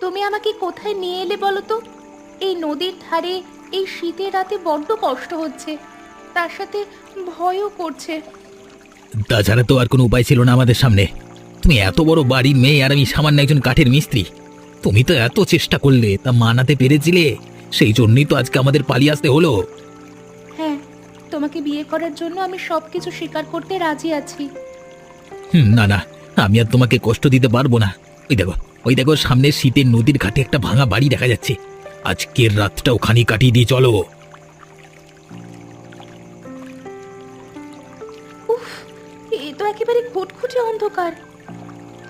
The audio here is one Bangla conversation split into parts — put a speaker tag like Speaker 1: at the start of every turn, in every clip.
Speaker 1: তুমি আমাকে কোথায় নিয়ে এলে বলো তো? এই নদীর ধারে এই শীতের রাতে বড্ড কষ্ট হচ্ছে। তার সাথে ভয়ও করছে।
Speaker 2: তাছাড়া তো আর কোনো উপায় ছিল না আমাদের সামনে। তুমি এত বড় বাড়ির মেয়ে আর আমি সামান্য একজন কাঠের মিস্ত্রি। তুমি তো এত চেষ্টা করলে তা মানাতে পেরেছিলে। সেই জন্যই তো আজকে আমাদের পালিয়ে আসতে হলো।
Speaker 1: হ্যাঁ তোমাকে বিয়ে করার জন্য আমি সব কিছু স্বীকার করতে রাজি আছি।
Speaker 2: হুম, না না আমি আর তোমাকে কষ্ট দিতে পারব না। ওই দেখো ওই দেখো সামনে শীতের নদীর ঘাটে একটা ভাঙা বাড়ি দেখা যাচ্ছে। আজকের রাতটা ওখানে কাটিয়ে দিয়ে চলো।
Speaker 1: উফ এ তো একেবারে খুটখুটে অন্ধকার।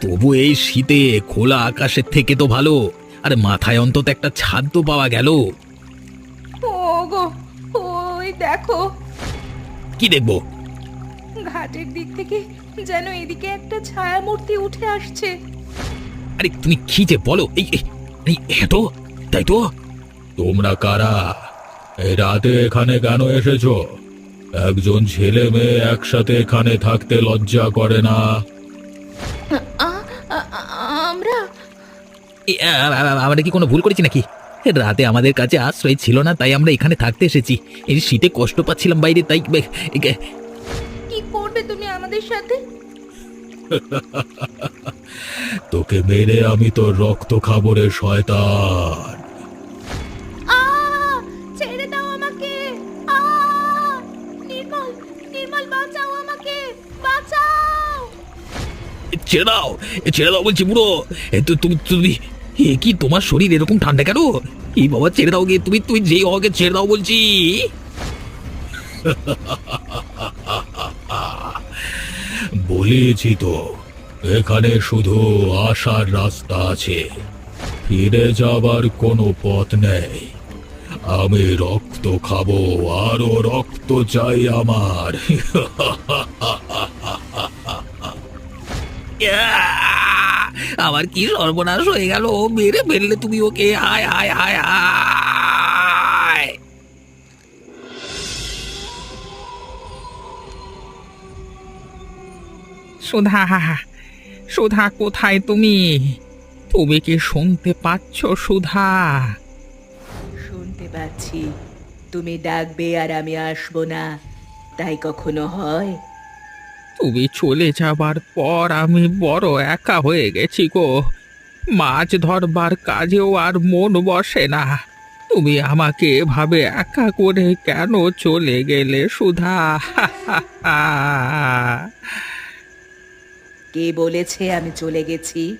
Speaker 2: তবু এই শীতে খোলা আকাশের থেকে তো ভালো আরে মাথায় অন্তত একটা ছাদ তো পাওয়া গেল।
Speaker 1: ও গো ওই দেখো।
Speaker 2: কি দেখব?
Speaker 1: ঘাটের দিক থেকে যেন এদিকে একটা ছায়া মূর্তি উঠে আসছে।
Speaker 2: আরে তুমি কি যে বলো? এই এই- হেঁটো তাই তো। তোমরা কারা? এই রাতে এখানে কেন এসেছ? একজন ছেলে মেয়ে একসাথে এখানে থাকতে লজ্জা করে না?
Speaker 1: আ- আ- আ- আমরা
Speaker 2: আমরা কি কোনো ভুল করেছি নাকি? রাতে আমাদের কাছে আশ্রয় ছিল না তাই আমরা এখানে থাকতে এসেছি। এই শীতে কষ্ট পাচ্ছিলাম বাইরে তাই এ-
Speaker 1: কি করবে তুমি আমাদের সাথে?
Speaker 2: তোকে মেরে আমি তোর রক্ত খাবরে শয়তান।
Speaker 1: আ ছেড়ে দাও আমাকে। আ নির্মল নির্মল বাঁচাও আমাকে বাঁচাও।
Speaker 2: ছেড়ে দাও এ ছেড়ে দাও বলছি বুড়ো। এ তো তুমি তুমি এ কি তোমার শরীর এরকম ঠান্ডা কেন? এই বাবা ছেড়ে দাও গে তুমি তুমি যেই হওয়াকে ছেড়ে দাও বলছি। বলেছি তো এখানে শুধু আসার রাস্তা আছে। ফিরে যাবার কোনো পথ নেই। আমি রক্ত খাব, আরও রক্ত চাই আমার। আমার কি সর্বনাশ হয়ে গেল। মেরে ফেললে তুমি ওকে। হায় হায় হায় হায়।
Speaker 3: সুধা সুধা কোথায় তুমি? তুমি কি শুনতে পাচ্ছ সুধা?
Speaker 4: শুনতে পাচ্ছি। তুমি ডাকবে আর আমি আসব না। তাই কখনো হয়?
Speaker 3: তুমি চলে যাবার পর আমি বড় একা হয়ে গেছি গো। মাছ ধরবার কাজেও আর মন বসে না। তুমি আমাকে এভাবে একা করে কেন চলে গেলে সুধা?
Speaker 4: কে বলেছে আমি চলে গেছি?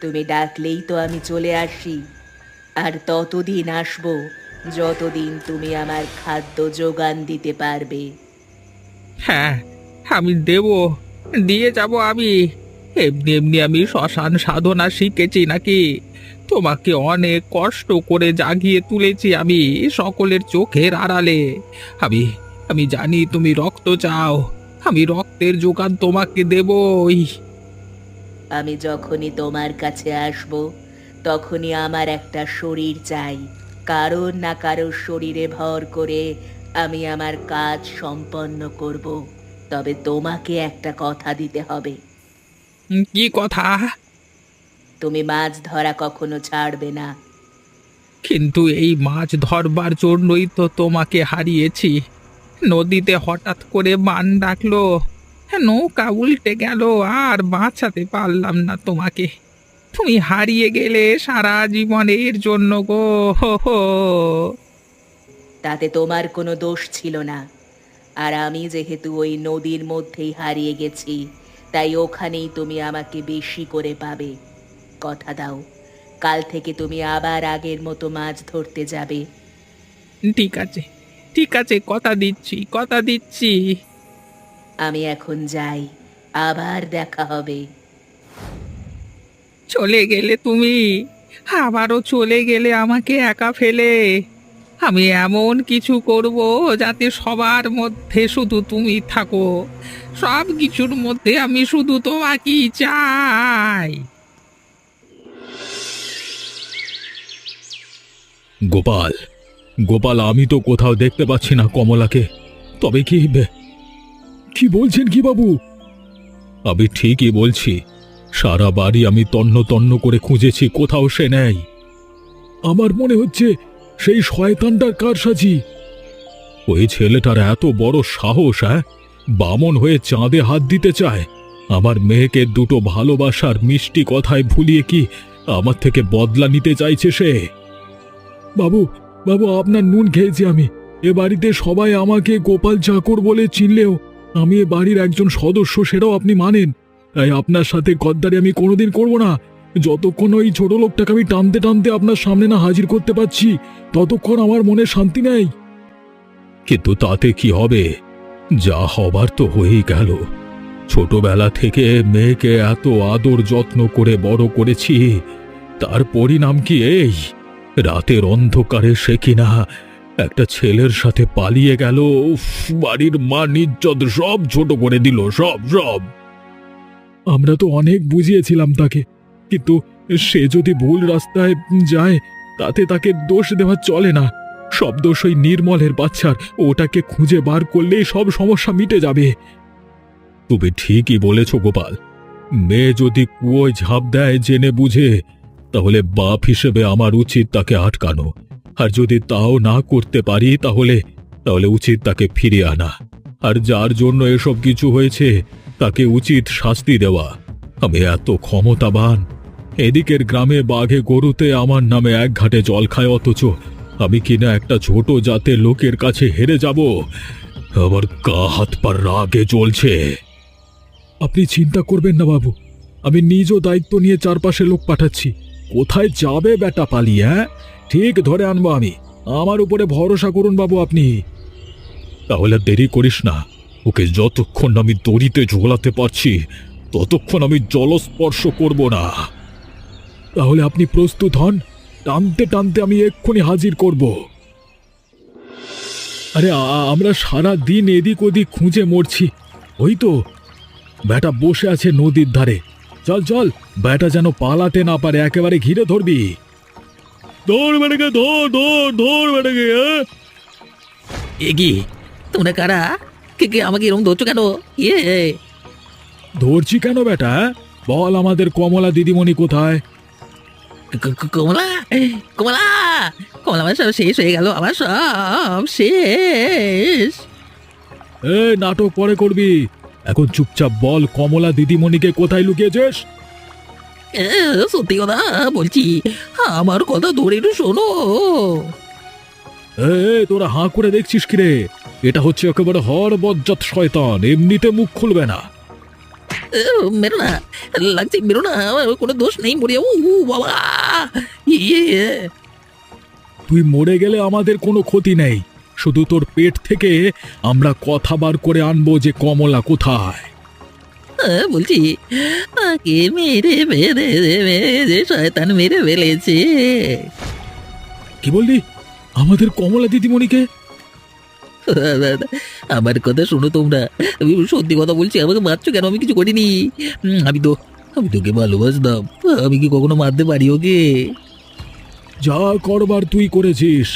Speaker 4: তুমি ডাকলেই তো আমি চলে আসি। আর ততদিন আসব যতদিন তুমি আমার খাদ্য যোগান দিতে পারবে।
Speaker 3: হ্যাঁ আমি দেব, দিয়ে যাব আমি। এমনি এমনি আমি শ্মশান সাধনা শিখেছি নাকি? তোমাকে অনেক কষ্ট করে জাগিয়ে তুলেছি আমি সকলের চোখের আড়ালে। আমি আমি জানি তুমি রক্ত চাও আমি রক্তের জোগান তোমাকে দেবই।
Speaker 4: আমি যখনই তোমার কাছে আসব তখনই আমার একটা শরীর চাই। কারোর না কারোর শরীরে ভর করে আমি আমার কাজ সম্পন্ন করব। তবে তোমাকে একটা কথা দিতে হবে।
Speaker 3: কি কথা?
Speaker 4: তুমি মাছ ধরা কখনো ছাড়বে না।
Speaker 3: কিন্তু এই মাছ ধরবার জন্যই তো তোমাকে হারিয়েছি। নদীতে হঠাৎ করে বান ডাকলো। নৌকা উল্টে গেল আর বাঁচাতে পারলাম না তোমাকে। তুমি হারিয়ে গেলে সারা জীবনের জন্য গো হো হো।
Speaker 4: তাতে তোমার কোনো দোষ ছিল না। আর আমি যেহেতু ওই নদীর মধ্যেই হারিয়ে গেছি তাই ওখানেই তুমি আমাকে বেশি করে পাবে। কথা দাও কাল থেকে তুমি আবার আগের মতো মাছ ধরতে যাবে।
Speaker 3: ঠিক আছে। ঠিক আছে কথা দিচ্ছি কথা দিচ্ছি।
Speaker 4: আমি এখন যাই আবার দেখা হবে।
Speaker 3: চলে গেলে তুমি আবারও চলে গেলে আমাকে একা ফেলে। আমি এমন কিছু করব যাতে সবার মধ্যে শুধু তুমি থাকো। সব কিছুর মধ্যে আমি শুধু তোমাকেই চাই।
Speaker 2: গোপাল গোপাল, আমি তো কোথাও দেখতে পাচ্ছি না কমলাকে। তবে কি কি বলছেন কি বাবু? আমি ঠিকই বলছি।
Speaker 5: সারা বাড়ি আমি তন্ন তন্ন করে খুঁজেছি, কোথাও সে নেই। আমার মনে হচ্ছে সেই শয়তানটার কারসাজি। ওই ছেলেটার এত বড় সাহস হ্যাঁ? বামন হয়ে চাঁদে হাত দিতে চায়। আমার মেয়েকে দুটো ভালোবাসার মিষ্টি কথায় ভুলিয়ে কি আমার থেকে বদলা নিতে চাইছে সে? বাবু বাবু, আপনার নুন খেয়েছি আমি। এ বাড়িতে সবাই আমাকে গোপাল চাকর বলে চিনলেও আমি এ বাড়ির একজন সদস্য সেটাও আপনি মানেন। তাই আপনার সাথে গদ্দারি আমি কোনোদিন করব না। যতক্ষণ ওই ছোট লোকটাকে আমি টানতে টানতে আপনার সামনে না হাজির করতে পারছি, ততক্ষণ আমার মনে শান্তি নেই। কিন্তু তাতে কি হবে? যা হবার তো হয়েই গেল। ছোটবেলা থেকে মেয়েকে এত আদর যত্ন করে বড় করেছি, তার পরিণাম কি এই? রাতের অন্ধকারে সে কিনা একটা ছেলের সাথে পালিয়ে গেল। উফ, বাড়ির মা নিজ্জত সব ছোট করে দিল সব সব। আমরা তো অনেক বুঝিয়েছিলাম তাকে কিন্তু সে যদি ভুল রাস্তায় যায় তাতে তাকে দোষ দেওয়া চলে না। সব দোষ ওই নির্মলের বাচ্চার ওটাকে খুঁজে বার করলেই সব সমস্যা মিটে যাবে। তুমি ঠিকই বলেছ গোপাল। মেয়ে যদি কুয়োয় ঝাঁপ দেয় জেনে বুঝে তাহলে বাপ হিসেবে আমার উচিত তাকে আটকানো। আর যদি তাও না করতে পারি তাহলে তাহলে উচিত তাকে ফিরিয়ে আনা। আর যার জন্য এসব কিছু হয়েছে, তাকে উচিত শাস্তি দেওয়া। আমি এত ক্ষমতাবান। এদিকের গ্রামে বাঘে গরুতে আমার নামে এক ঘাটে জল খায় অথচ আমি কিনা একটা ছোট জাতের লোকের কাছে হেরে যাব। আমার গা হাত পা রাগে জ্বলছে। আপনি চিন্তা করবেন না বাবু, আমি নিজও দায়িত্ব নিয়ে চারপাশে লোক পাঠাচ্ছি। কোথায় যাবে বেটা পালিয়ে হ্যাঁ? ঠিক ধরে আনব আমি। আমার উপরে ভরসা করুন বাবু আপনি। তাহলে দেরি করিস না। ওকে যতক্ষণ আমি দড়িতে ঝোলাতে পারছি, ততক্ষণ আমি জলস্পর্শ করব না। তাহলে আপনি প্রস্তুত হন। টানতে টানতে আমি এক্ষুনি হাজির করব। আরে আমরা সারা দিন এদিক ওদিক খুঁজে মরছি। ওই তো। ব্যাটা বসে আছে নদীর ধারে। চল চল ব্যাটা যেন পালাতে না পারে একেবারে ঘিরে ধরবি। ধর বেটাকে ধর ধর ধর বেটাকে হ্যাঁ?
Speaker 2: এ কি? তোমরা কারা? কে কে আমাকে এরকম ধরছো কেন? ইয়ে
Speaker 5: ধরছি কেন বেটা হ্যাঁ? বল আমাদের কমলা দিদিমণি কোথায়?
Speaker 2: কমলা? কমলা? কমলা আমার সব শেষ হয়ে গেল আমার সব শেষ।
Speaker 5: এ নাটক পরে করবি। এখন চুপচাপ বল কমলা দিদিমণিকে কোথায় লুকিয়েছিস?
Speaker 2: এ, সত্যি কথা বলছি আমার কথা ধরে একটু শোনো।
Speaker 5: এ এ, তোরা হাঁ করে দেখছিস কিরে? এটা হচ্ছে একেবারে হর বজ্জাত শয়তান এমনিতে মুখ খুলবে না।
Speaker 2: এ, মেরো না লাগছে মেরো না আমার কোনো দোষ নেই মরে যাব উ, বাবা ইয়ে।
Speaker 5: তুই মরে গেলে আমাদের কোনো ক্ষতি নেই। শুধু তোর পেট থেকে আমরা কথা বার করে আনব যে কমলা কোথায়।
Speaker 2: এ, বলছি আগে মেরে মেরে যে শয়তান মেরে ফেলেছে।
Speaker 5: কি বললি? আমাদের কমলা দিদিমণিকে?
Speaker 2: আমার কথা শোনো তোমরা। আমি সত্যি কথা বলছি আমাকে মারছো কেন? আমি কিছু করিনি। উম, আমি তো আমি তোকে ভালোবাসতাম। আমি কি কখনো মারতে পারি ওকে?
Speaker 5: যা করবার তুই করেছিস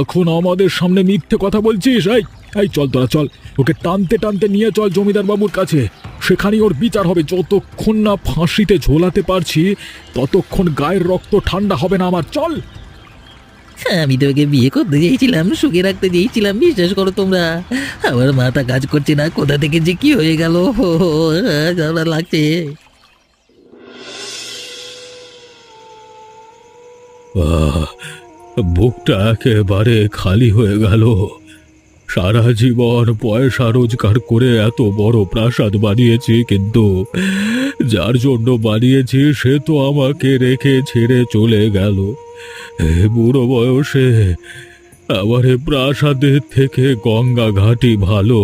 Speaker 5: এখন আমাদের সামনে মিথ্যে কথা বলছিস? এই এই চল তোরা চল। ওকে টানতে টানতে নিয়ে চল জমিদার বাবুর কাছে। সেখানেই ওর বিচার হবে। যতক্ষণ না ফাঁসিতে ঝোলাতে পারছি ততক্ষণ গায়ের রক্ত ঠান্ডা হবে না আমার। চল।
Speaker 2: আমি তোকে বিয়ে করতে চেয়েছিলাম সুখে রাখতে চেয়েছিলাম বিশ্বাস করো তোমরা। আমার মাথা কাজ করছে না কোথা থেকে যে কি হয়ে গেল? লাগছে।
Speaker 5: আহ, বুকটা একেবারে খালি হয়ে গেল। সারা জীবন পয়সা রোজগার করে এত বড় প্রাসাদ বানিয়েছি, কিন্তু যার জন্য বানিয়েছি সে তো আমাকে রেখে ছেড়ে চলে গেল। বুড়ো বয়সে আমার প্রাসাদের থেকে গঙ্গা ঘাটি ভালো।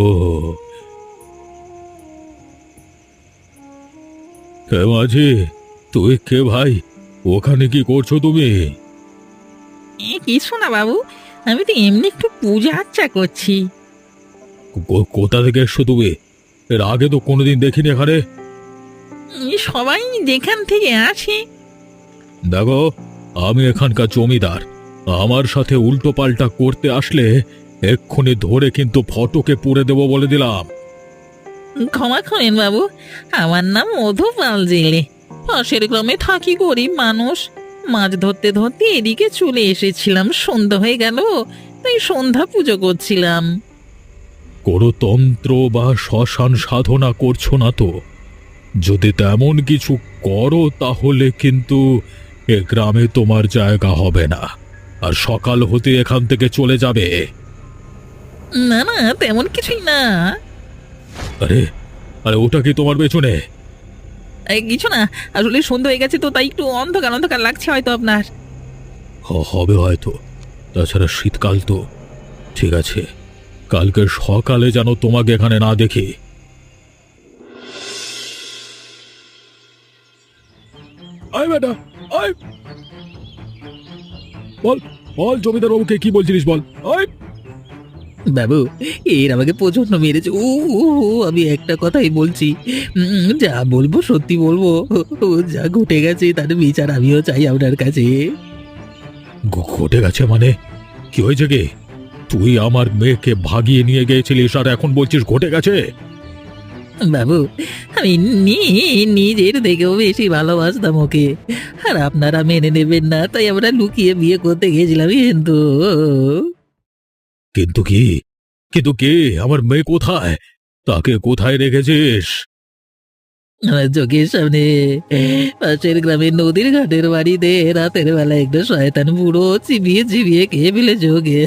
Speaker 5: মাঝি, তুই কে ভাই? ওখানে কি করছ তুমি?
Speaker 2: এ কিছু না বাবু? আমি তো এমনি একটু পূজা আচ্ছা করছি।
Speaker 5: কো- কোথা থেকে এসছো তুমি? এর আগে তো কোনোদিন দেখিনি এখানে।
Speaker 2: সবাই যেখান থেকে আসে
Speaker 5: দেখো আমি এখানকার জমিদার। আমার সাথে উল্টো পাল্টা করতে আসলে এক্ষুনি ধরে কিন্তু ফটোকে পুড়ে দেবো বলে দিলাম।
Speaker 2: ক্ষমা করেন বাবু আমার নাম মধু পাল জেলে।
Speaker 3: পাশের গ্রামে থাকি গরিব মানুষ। মাছ ধরতে ধরতে এদিকে চলে এসেছিলাম সন্ধ্যা হয়ে গেল তাই সন্ধ্যা পুজো করছিলাম।
Speaker 5: কোনো তন্ত্র বা শ্মশান সাধনা করছ না তো? যদি তেমন কিছু করো তাহলে কিন্তু এ গ্রামে তোমার জায়গা হবে না আর সকাল হতে এখান থেকে চলে যাবে।
Speaker 3: না না তেমন কিছুই না।
Speaker 5: আরে আরে ওটা কি তোমার পেছনে?
Speaker 3: কিছু না। আসলে সন্ধ্যা হয়ে গেছে তো, তাই একটু অন্ধকার অন্ধকার লাগছে হয়তো আপনার।
Speaker 5: হবে হয়তো। তাছাড়া শীতকাল তো। ঠিক আছে। কালকে সকালে যেন তোমাকে এখানে না দেখি। বল বল জমিদার বাবুকে কি বলছিলিস বল? আয়।
Speaker 3: বাবু এর আমাকে প্রচণ্ড মেরেছে। ও আমি একটা কথাই বলছি। যা বলব সত্যি বলব যা ঘটে গেছে তার বিচার আমিও চাই আপনার কাছে।
Speaker 5: ঘটে গেছে মানে? কি হয়েছে কি? তুই আমার মেয়েকে ভাগিয়ে নিয়ে গিয়েছিলিস আর এখন বলছিস ঘটে গেছে?
Speaker 3: বাবু আমি নি- নিজের থেকেও বেশি ভালোবাসতাম ওকে। আর আপনারা মেনে নেবেন না তাই আমরা লুকিয়ে বিয়ে করতে গেছিলাম কিন্তু।
Speaker 5: কিন্তু কি? কিন্তু কে? আমার মেয়ে কোথায়? তাকে কোথায় রেখেছিস?
Speaker 3: আমার চোখের সামনে পাশের গ্রামের নদীর ঘাটের বাড়িতে রাতের বেলা একটা শয়তান বুড়ো চিবিয়ে চিবিয়ে খেয়ে ফেলে চোখে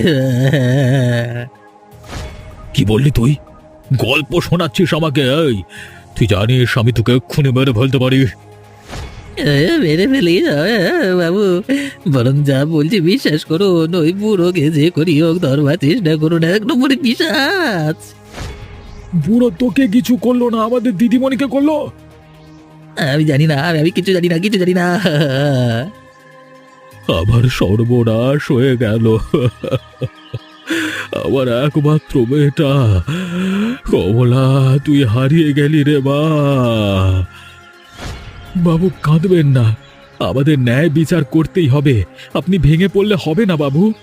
Speaker 5: কি বললি তুই? গল্প শোনাচ্ছিস আমাকে এই। তুই জানিস আমি তোকে এক্ষুনি মেরে ফেলতে পারি।
Speaker 3: মেরে ফেলি বাবু। বরং যা বলছি বিশ্বাস করুন ওই বুড়োকে যে করি হোক ধরবার চেষ্টা করুন এক নম্বরে বিশ্বাস
Speaker 5: বুড়ো তোকে কিছু করল না আমাদের দিদিমণিকে করল?
Speaker 3: আমি জানি না আমি আমি কিছু জানি না কিছু জানি না।
Speaker 5: আমার সর্বনাশ হয়ে গেল। আমার একমাত্র মেয়েটা। কমলা তুই হারিয়ে গেলি রে মা। বাবু কাঁদবেন না। আমাদের ন্যায় বিচার করতেই হবে। আপনি ভেঙে পড়লে হবে না, বাবু।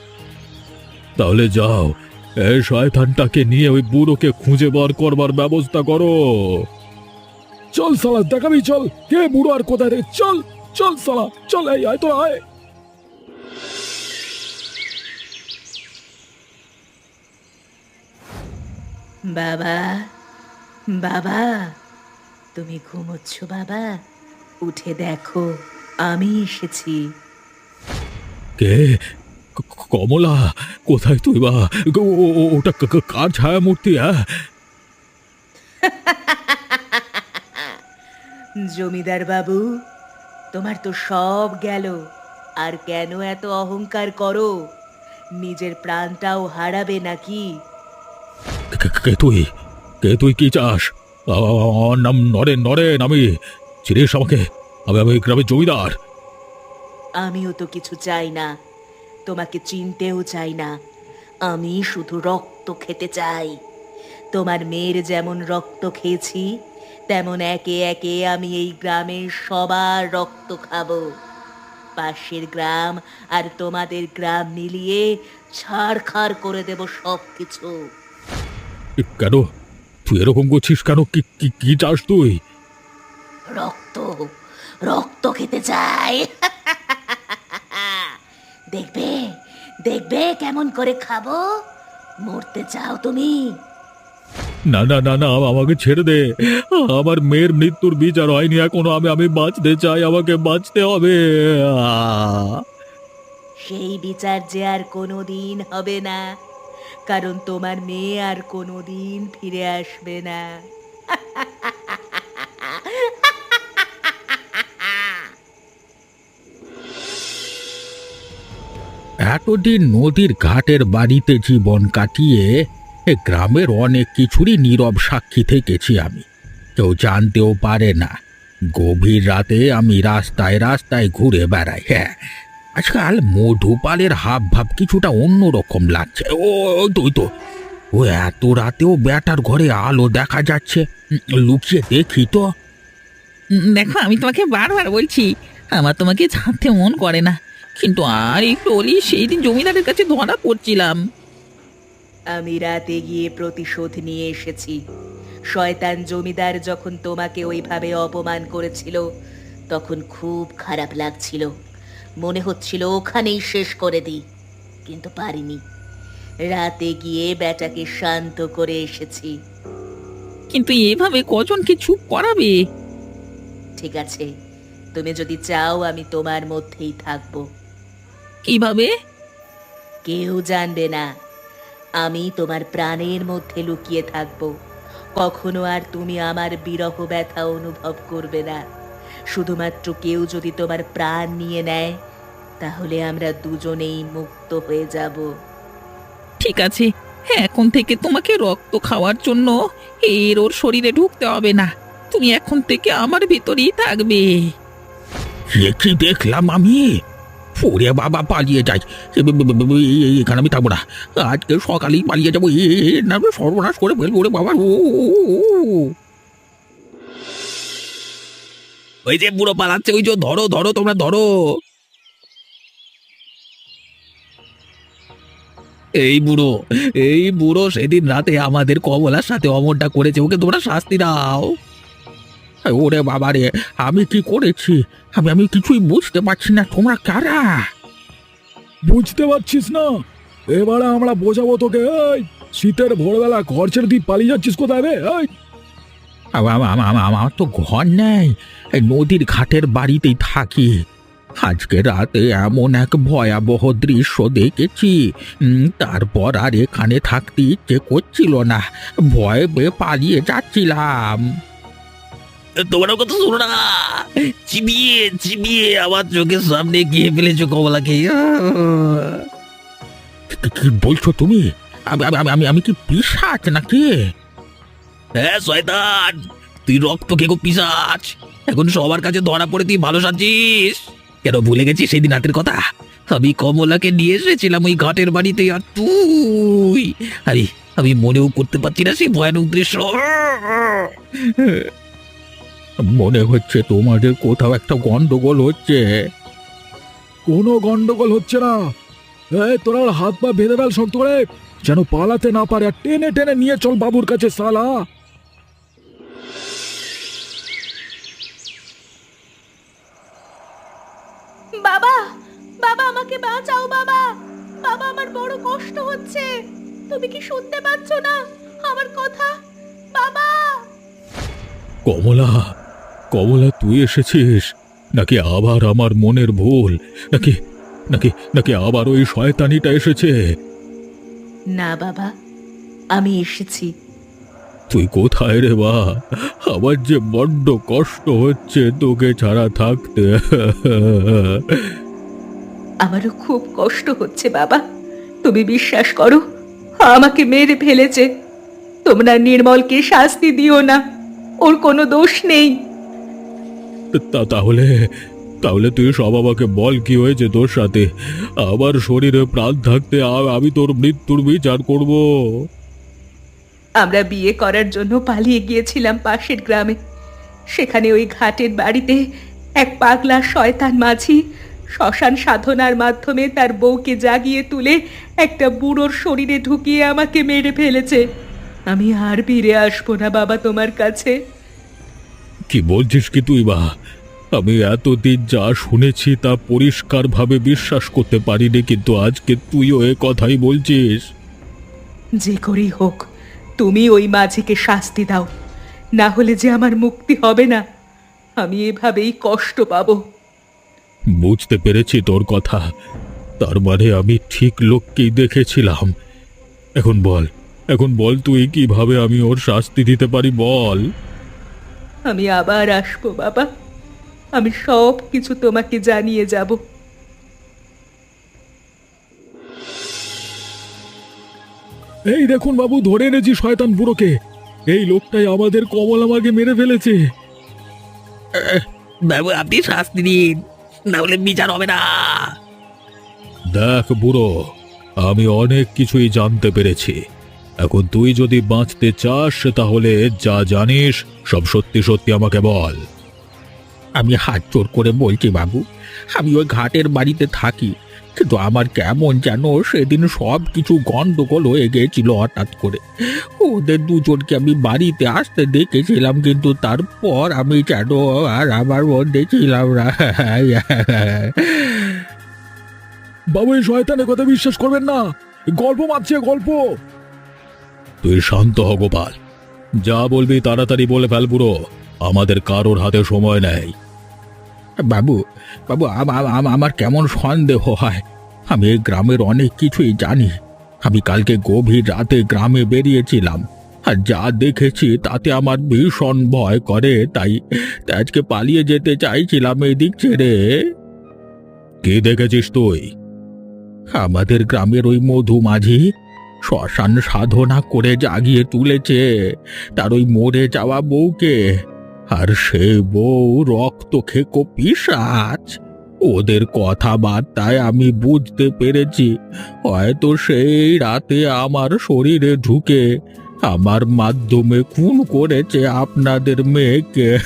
Speaker 5: তাহলে যাও। এই শয়তানটাকে নিয়ে ওই বুড়োকে খুঁজে বার করবার ব্যবস্থা করো। চল সালা, দেখাবি, চল। কে বুড়ো আর কোথায় রে? চল চল সালা, চল, এই, আয় তো, আয়।
Speaker 4: বাবা বাবা, তুমি ঘুমোচ্ছ, বাবা? উঠে দেখো আমি এসেছি।
Speaker 5: কে? কমলা কোথায় তুই বা? ওটা কার ছায়া মূর্তি হ্যাঁ
Speaker 4: জমিদার বাবু তোমার তো সব গেল। আর কেন এত অহংকার করো? নিজের প্রাণটাও হারাবে নাকি?
Speaker 5: কে- তুই? কে তুই কি চাস? আমার নাম নরেন নরেন আমি। চিনিস আমাকে? আমি আমি এই গ্রামের জমিদার।
Speaker 4: আমিও তো কিছু চাই না। তোমাকে চিনতেও চাই না। আমি শুধু রক্ত খেতে চাই। তোমার মেয়ের যেমন রক্ত খেয়েছি তেমন একে একে আমি এই গ্রামের সবার রক্ত খাব। পাশের গ্রাম আর তোমাদের গ্রাম মিলিয়ে ছাড়খাড় করে দেব সব কিছু
Speaker 5: কেন? তুই এরকম করছিস কেন? কি কি কি চাস তুই?
Speaker 4: রক্ত রক্ত খেতে চাই। দেখবে দেখবে কেমন করে খাব। মরতে চাও তুমি।
Speaker 5: না না না না আম- আমাকে ছেড়ে দে। আমার মেয়ের মৃত্যুর বিচার হয়নি এখনও। আমি আমি বাঁচতে চাই আমাকে বাঁচতে হবে।
Speaker 4: সেই বিচার যে আর কোনোদিন হবে না। কারণ তোমার মেয়ে আর কোনোদিন ফিরে আসবে না।
Speaker 2: এতদিন নদীর ঘাটের বাড়িতে জীবন কাটিয়ে এ গ্রামের অনেক কিছুরই নীরব সাক্ষী থেকেছি আমি। কেউ জানতেও পারে না, গভীর রাতে আমি রাস্তায় রাস্তায় ঘুরে বেড়াই। হ্যাঁ আজকাল মধুপালের হাব ভাব কিছুটা অন্যরকম লাগছে। ও তুই তো ও, এত রাতেও ব্যাটার ঘরে আলো দেখা যাচ্ছে। লুকিয়ে দেখি তো।
Speaker 3: দেখো, আমি তোমাকে বারবার বলছি, আমার তোমাকে ছাড়তে মন করে না। কিন্তু আর একটু হলি সেই দিন জমিদারের কাছে ধরা পড়ছিলাম।
Speaker 4: আমি রাতে গিয়ে প্রতিশোধ নিয়ে এসেছি। শয়তান জমিদার যখন তোমাকে ওইভাবে অপমান করেছিল তখন খুব খারাপ লাগছিল। মনে হচ্ছিল ওখানেই শেষ করে দিই কিন্তু পারিনি। রাতে গিয়ে বেটাকে শান্ত করে এসেছি।
Speaker 3: কিন্তু এভাবে কজনকে চুপ করাবে?
Speaker 4: ঠিক আছে তুমি যদি চাও আমি তোমার মধ্যেই থাকব।
Speaker 3: কীভাবে?
Speaker 4: কেউ জানবে না। আমি তোমার প্রাণের মধ্যে লুকিয়ে থাকব। কখনো আর তুমি আমার বিরহ ব্যথা অনুভব করবে না। শুধুমাত্র কেউ যদি তোমার প্রাণ নিয়ে নেয় তাহলে আমরা দুজনেই মুক্ত হয়ে যাব।
Speaker 3: ঠিক আছে। এখন থেকে তোমাকে রক্ত খাওয়ার জন্য এর ওর শরীরে ঢুকতে হবে না। তুমি এখন থেকে আমার ভিতরেই থাকবে।
Speaker 2: কি দেখলাম আমি? ওরে বাবা, পালিয়ে যাই। এখানে আমি থাকব না। আজকে সকালেই পালিয়ে যাব। এ, এ- এ- না আমি সর্বনাশ করে ফেলব রে বাবা। ওই যে বুড়ো পালাচ্ছে, ওই যে ধরো ধরো, তোমরা ধরো। এই বুড়ো এই বুড়ো সেদিন রাতে আমাদের কমলার সাথে অমরটা করেছে, ওকে তোমরা শাস্তি দাও। ওরে বাবা রে আমি কি করেছি? আমি আমি কিছুই বুঝতে পারছি না তোমরা কারা?
Speaker 5: বুঝতে পারছিস না? এবারে আমরা বোঝাবো তোকে এই শীতের ভোরবেলা ঘর ছেড়ে দিয়ে পালিয়ে যাচ্ছিস কোথায় রে এই?
Speaker 2: আমার তো ঘর নেই এই নদীর ঘাটের বাড়িতেই থাকি। আজকে রাতে এমন এক ভয়াবহ দৃশ্য দেখেছি তারপর আর এখানে থাকতে ইচ্ছে করছিল না ভয়ে পেয়ে পালিয়ে যাচ্ছিলাম। তোমার কথা শোনো না। চিবিয়ে চিবিয়ে আমার চোখের সামনে গিয়ে ফেলেছো কমলাকে। কি বলছো তুমি? আমি আমি- আমি আমি কি পিসাচ নাকি? হ্যাঁ শয়তান তুই রক্ত খেকো পিসাচ এখন সবার কাছে ধরা পড়ে তুই ভালো সাজিস কেন ভুলে গেছিস সেদিন রাতের কথা? আমি কমলাকে নিয়ে এসেছিলাম ওই ঘাটের বাড়িতে আর তুই? আরে আমি মনেও করতে পারছি না সেই ভয়ানক দৃশ্য। মনে হচ্ছে তোমাদের কোথাও একটা গন্ডগোল হচ্ছে।
Speaker 5: কোনো গন্ডগোল হচ্ছে না। এই তোরা ওর হাত পা বেঁধে ফেল শক্ত করে যেন পালাতে না পারে আর টেনে টেনে নিয়ে চল বাবুর কাছে সালা।
Speaker 1: বাবা বাবা আমাকে বাঁচাও বাবা। বাবা আমার বড় কষ্ট হচ্ছে। তুমি কি শুনতে পাচ্ছ না আমার কথা? বাবা!
Speaker 5: কমলা কমলা তুই এসেছিস? নাকি আবার আমার মনের ভুল? নাকি নাকি নাকি আবার ওই শয়তানিটা এসেছে?
Speaker 4: না বাবা আমি এসেছি।
Speaker 5: তুই কোথায় রে বা? আমার যে বড্ড কষ্ট হচ্ছে তোকে ছাড়া থাকতে।
Speaker 4: আমারও খুব কষ্ট হচ্ছে বাবা। তুমি বিশ্বাস করো আমাকে মেরে ফেলেছে। তোমরা নির্মলকে শাস্তি দিও না ওর কোনো দোষ নেই।
Speaker 5: তা তাহলে তাহলে তুই সব আমাকে বল কি হয়েছে তোর সাথে? আমার শরীরে প্রাণ থাকতে আমি তোর মৃত্যুর বিচার করব।
Speaker 4: আমরা বিয়ে করার জন্য পালিয়ে গিয়েছিলাম পাশের গ্রামে। সেখানে ওই ঘাটের বাড়িতে এক পাগলা শয়তান মাঝি শ্মশান সাধনার মাধ্যমে তার বউকে জাগিয়ে তুলে একটা বুড়োর শরীরে ঢুকিয়ে আমাকে মেরে ফেলেছে। আমি আর ফিরে আসব না বাবা তোমার কাছে।
Speaker 5: কি বলছিস কি তুই বা আমি এতদিন যা শুনেছি তা পরিষ্কারভাবে বিশ্বাস করতে পারিনি কিন্তু আজকে তুইও এ কথাই বলছিস।
Speaker 4: যে করেই হোক তুমি ওই মাঝিকে শাস্তি দাও। না হলে যে আমার মুক্তি হবে না আমি এভাবেই কষ্ট পাবো।
Speaker 5: বুঝতে পেরেছি তোর কথা। তার মানে আমি ঠিক লোককেই দেখেছিলাম। এখন বল এখন বল তুই কীভাবে আমি ওর শাস্তি দিতে পারি বল।
Speaker 4: আমি আবার আসব বাবা। আমি সব কিছু তোমাকে জানিয়ে যাব।
Speaker 5: এই দেখুন বাবু ধরে এনেছি শয়তান বুড়োকে। এই লোকটাই আমাদের কমল আমাকে মেরে ফেলেছে।
Speaker 2: বাবু আপনি শাস্তি দিন না হলে বিচার হবে না।
Speaker 5: দেখ বুড়ো আমি অনেক কিছুই জানতে পেরেছি। এখন তুই যদি বাঁচতে চাস তাহলে যা জানিস সব সত্যি সত্যি আমাকে বল।
Speaker 2: আমি হাত জোর করে বলছি বাবু আমি ওই ঘাটের বাড়িতে থাকি কিন্তু আমার কেমন যেন সেদিন সব কিছু গন্ডগোল হয়ে গেছিল হঠাৎ করে। ওদের দুজনকে আমি বাড়িতে আসতে দেখেছিলাম কিন্তু তারপর আমি যেন আর আমার মধ্যে ছিলাম না।
Speaker 5: বাবু এই শয়তানের কথা বিশ্বাস করবেন না। গল্প মারছে গল্প। তুই শান্ত হ গোপাল। যা বলবি তাড়াতাড়ি বলে ফেল বুড়ো। আমাদের কারোর হাতে সময় নেই।
Speaker 2: বাবু বাবু আম- আম- আম- আমার কেমন সন্দেহ হয়। আমি এই গ্রামের অনেক কিছুই জানি। আমি কালকে গভীর রাতে গ্রামে বেরিয়েছিলাম। আর যা দেখেছি তাতে আমার ভীষণ ভয় করে তাই তাই আজকে পালিয়ে যেতে চাইছিলাম এদিক ছেড়ে।
Speaker 5: কি দেখেছিস তুই?
Speaker 2: আমাদের গ্রামের ওই মধু মাঝি শ্মশান সাধনা করে জাগিয়ে তুলেছে। তার ওই মরে যাওয়া বউকে। আর সে বউ রক্ত খেকো পিসাচ ওদের কথাবার্তায় আমি বুঝতে পেরেছি। হয়তো সেই রাতে আমার শরীরে ঢুকে আমার মাধ্যমে খুন করেছে আপনাদের মেয়েকে।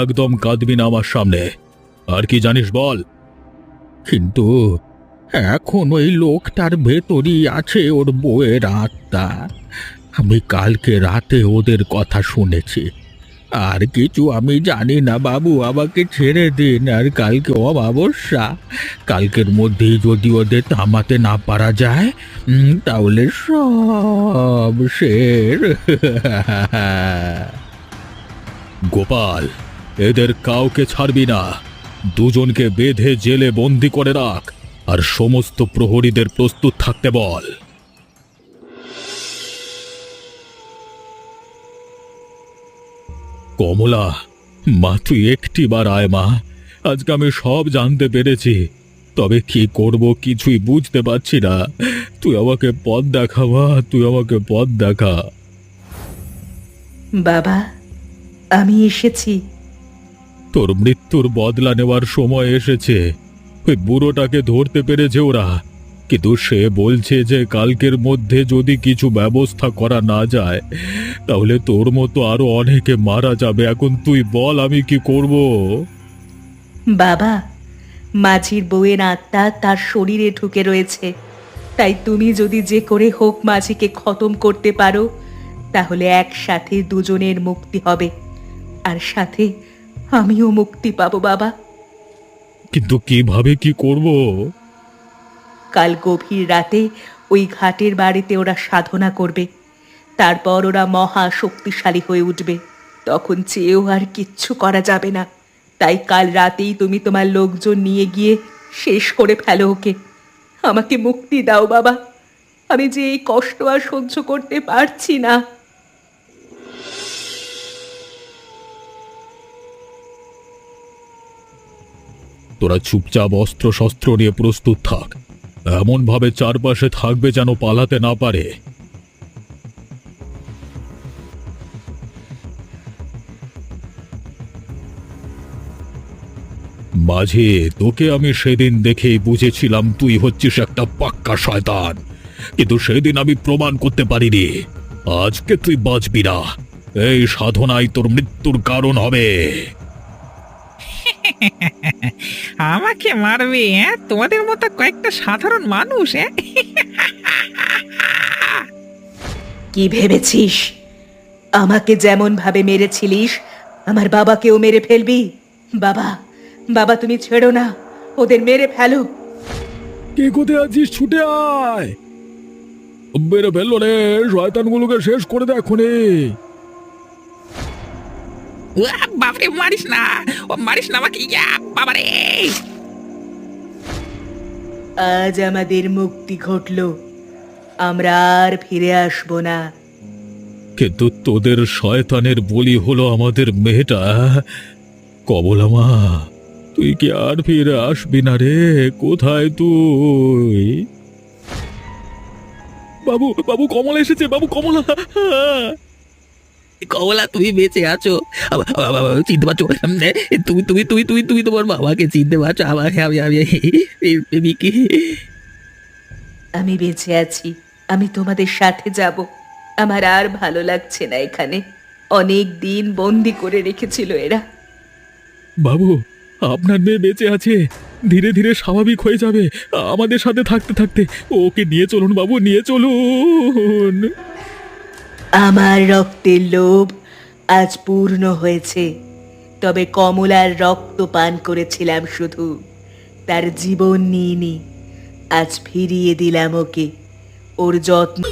Speaker 5: একদম কাঁদবি না আমার সামনে। আর কি জানিস বল?
Speaker 2: কিন্তু এখন ওই লোকটার ভেতরই আছে ওর বউয়ের আত্মা। আমি কালকে রাতে ওদের কথা শুনেছি। আর কিছু আমি জানি না বাবু, আমাকে ছেড়ে দিন। আর কালকে অমাবস্যা, কালকের মধ্যেই যদি ওদের থামাতে না পারা যায় তাহলে সব শের
Speaker 5: গোপাল, এদের কাউকে ছাড়বি না। দুজনকে বেঁধে জেলে বন্দি করে রাখ। আর সমস্ত প্রহরীদের প্রস্তুত থাকতে বল। কমলা মা তুই একটি বার আয় মা। আজকে আমি সব জানতে পেরেছি। তবে কি করব কিছুই বুঝতে পারছি না। তুই আমাকে পথ দেখা মা তুই আমাকে পথ দেখা।
Speaker 4: বাবা আমি এসেছি।
Speaker 5: তোর মৃত্যুর বদলা নেওয়ার সময় এসেছে। ওই বুড়োটাকে ধরতে পেরেছে ওরা। কিন্তু সে বলছে যে কালকের মধ্যে যদি কিছু ব্যবস্থা করা না যায়, তাহলে তোর মতো আরও অনেকে মারা যাবে। এখন তুই বল, আমি কি করব?
Speaker 4: বাবা, মাঝির বউয়ের আত্মা তার শরীরে ঢুকে রয়েছে। তাই তুমি যদি যে করে হোক মাঝিকে খতম করতে পারো, তাহলে একসাথে দুজনের মুক্তি হবে। আর সাথে আমিও মুক্তি পাবো, বাবা।
Speaker 5: কিন্তু কীভাবে কি করব?
Speaker 4: কাল গভীর রাতে ওই ঘাটের বাড়িতে ওরা সাধনা করবে। তারপর ওরা মহা শক্তিশালী হয়ে উঠবে। তখন চেয়েও আর কিচ্ছু করা যাবে না। তাই কাল রাতেই তুমি তোমার লোকজন নিয়ে গিয়ে শেষ করে ফেলো ওকে। আমাকে মুক্তি দাও বাবা। আমি যে এই কষ্ট আর সহ্য করতে পারছি না।
Speaker 5: তোরা চুপচাপ অস্ত্র শস্ত্র নিয়ে প্রস্তুত থাক। এমন ভাবে চারপাশে থাকবে যেন পালাতে না পারে। মাঝে তোকে আমি সেদিন দেখেই বুঝেছিলাম তুই হচ্ছিস একটা পাক্কা শয়তান। কিন্তু সেদিন আমি প্রমাণ করতে পারিনি। আজকে তুই বাঁচবি না। এই সাধনাই তোর মৃত্যুর কারণ হবে।
Speaker 2: আমাকে মারবে হ্যাঁ? তোমাদের মতো কয়েকটা সাধারণ মানুষ হ্যাঁ?
Speaker 4: কি ভেবেছিস? আমাকে যেমন ভাবে মেরেছিলিস আমার বাবাকেও মেরে ফেলবি। বাবা বাবা তুমি ছেড়ো না ওদের মেরে ফেলো।
Speaker 5: কে কোথায় আছিস? ছুটে আয়। মেরে ফেলল রে শয়তানগুলোকে শেষ করে দে এখনই
Speaker 2: বাপরে মারিস না। ও মারিস না আমাকে। ইয়া বাবারে।
Speaker 4: আজ আমাদের মুক্তি ঘটলো। আমরা আর ফিরে আসব না।
Speaker 5: কিন্তু তোদের শয়তানের বলি হলো আমাদের মেয়েটা। কবলামা তুই কি আর ফিরে আসবি না রে? কোথায় তুই? বাবু বাবু কমলা এসেছে। বাবু কমলা।
Speaker 3: কমলা তুমি বেঁচে আছো। চিনতে পারছ তুমি তুমি তুমি তুমি তুমি তোমার বাবাকে চিনতে পারছ আমাকে আমি আমি আমি কি?
Speaker 4: আমি বেঁচে আছি আমি তোমাদের সাথে যাব। আমার আর ভালো লাগছে না এখানে। অনেক দিন বন্দি করে রেখেছিল এরা।
Speaker 5: বাবু আপনার মেয়ে বেঁচে আছে। ধীরে ধীরে স্বাভাবিক হয়ে যাবে। আমাদের সাথে থাকতে থাকতে ওকে নিয়ে চলুন বাবু নিয়ে চলুন।
Speaker 4: আমার রক্তের লোভ আজ পূর্ণ হয়েছে। তবে কমলার রক্ত পান করেছিলাম শুধু। তার জীবন নিইনি, আজ ফিরিয়ে দিলাম ওকে। ওর যত্ন